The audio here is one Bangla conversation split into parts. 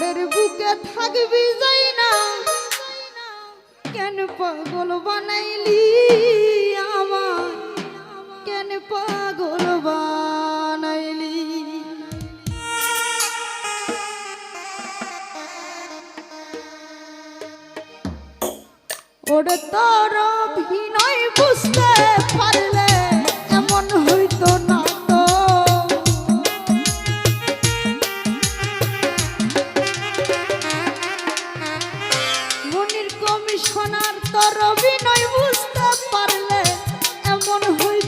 ঘরের বুকে থাকবি যাই না কেন পাগল বানাইলি আমার কেন পাগল বানাইলি? ওর তোর ভিড় কমিশনার তর বিনয় বুঝতে পারলে এমন হই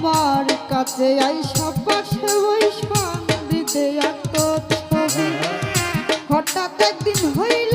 আমার কাছে আইসা পাশে ওই সন্ধিতে এত ছবি হঠাৎ একদিন হইল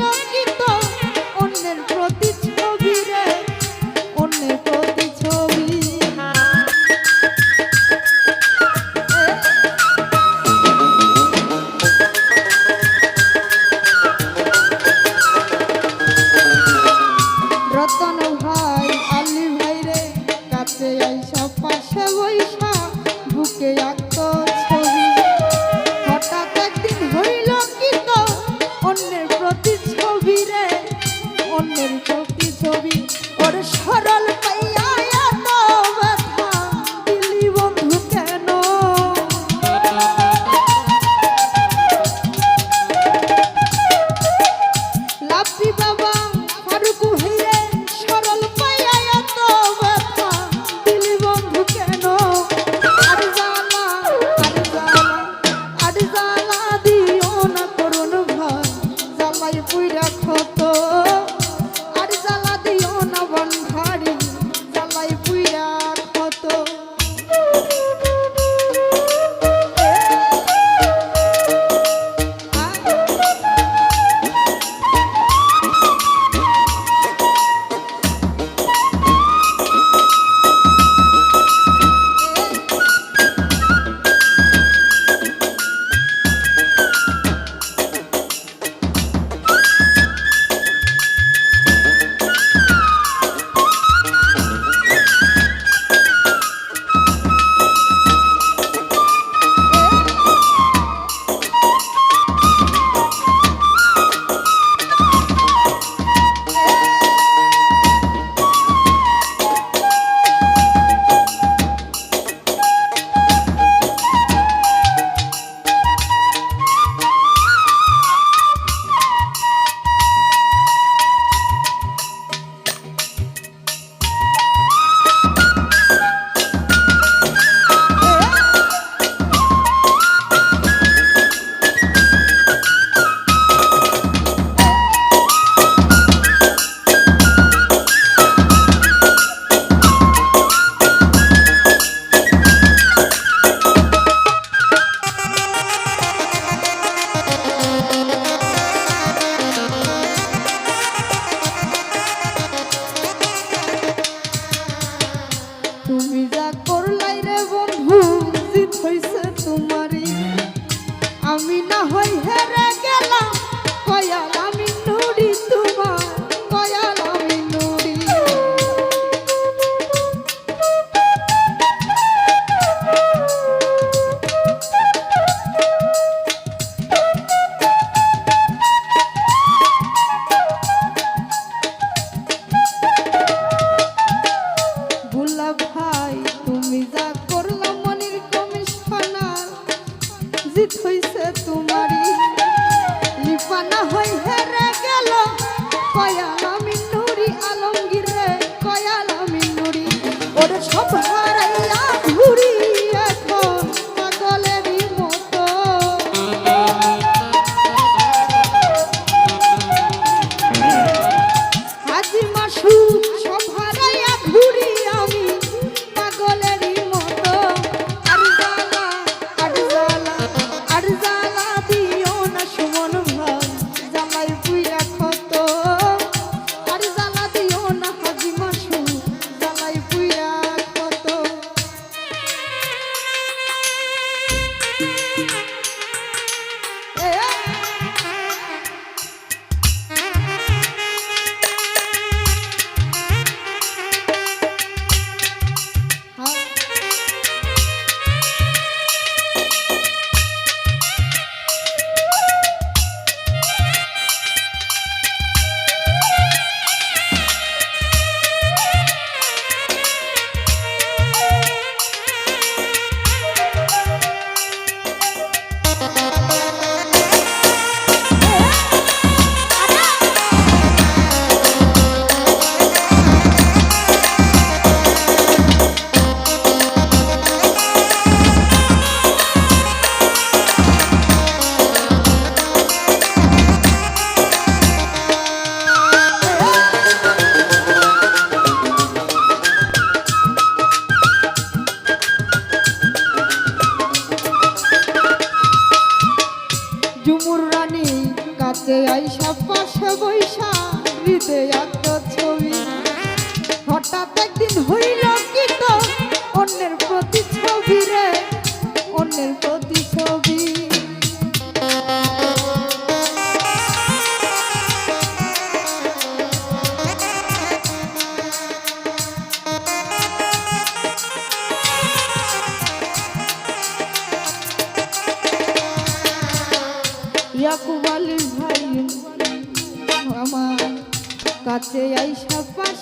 হৃদয় সব পাশে বৈশাখ হৃদয়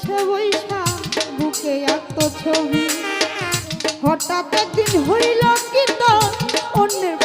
দেশে বৈশা বুকে এত ছবি। হঠাৎ একদিন হইল কি কিন্তু অন্যের